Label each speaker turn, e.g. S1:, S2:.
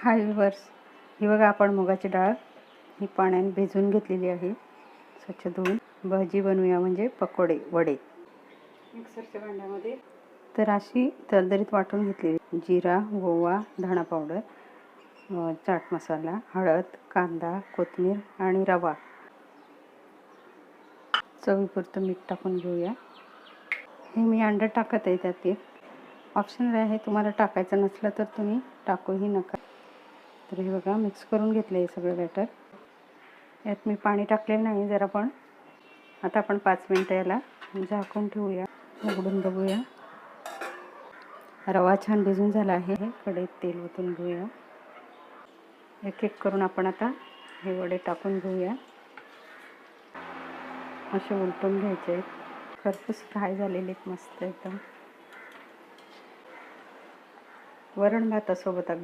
S1: हाय weavers ही बघा आपण मुगाची डाळ ही पाण्याने भिजवून घेतलेली आहे. स्वच्छ धुवून. भाजी बनवूया म्हणजे पकोडे वडे. मिक्सरच्या भांड्यामध्ये. तर अशी तरदरीत वाटून घेतलेली जिरा ओवा धणा पावडर चाट मसाला हळद कांदा कोथिंबीर आणि रवा. चवीपुरतं मीठ टाकून घेऊया. हे मी अंडं टाकत आहे त्यात एक. ऑप्शनल आहे तुम्हाला टाकायचं नसलं तर तुम्ही टाकूही नका. तर हे बघा मिक्स करून घेतलं आहे सगळं बॅटर यात मी पाणी टाकलेलं नाही जरा पण. आता आपण पाच मिनटं याला झाकून ठेवूया. उघडून बघूया. रवा छान भिजून झाला आहे. कढईत तेल ओतून घेऊया. एक एक करून आपण आता हे वडे टाकून घेऊया. असे उलटून घ्यायचे आहेत. खरपूस फ्राय झालेले मस्त एकदम. वरण भातासोबत अगदी.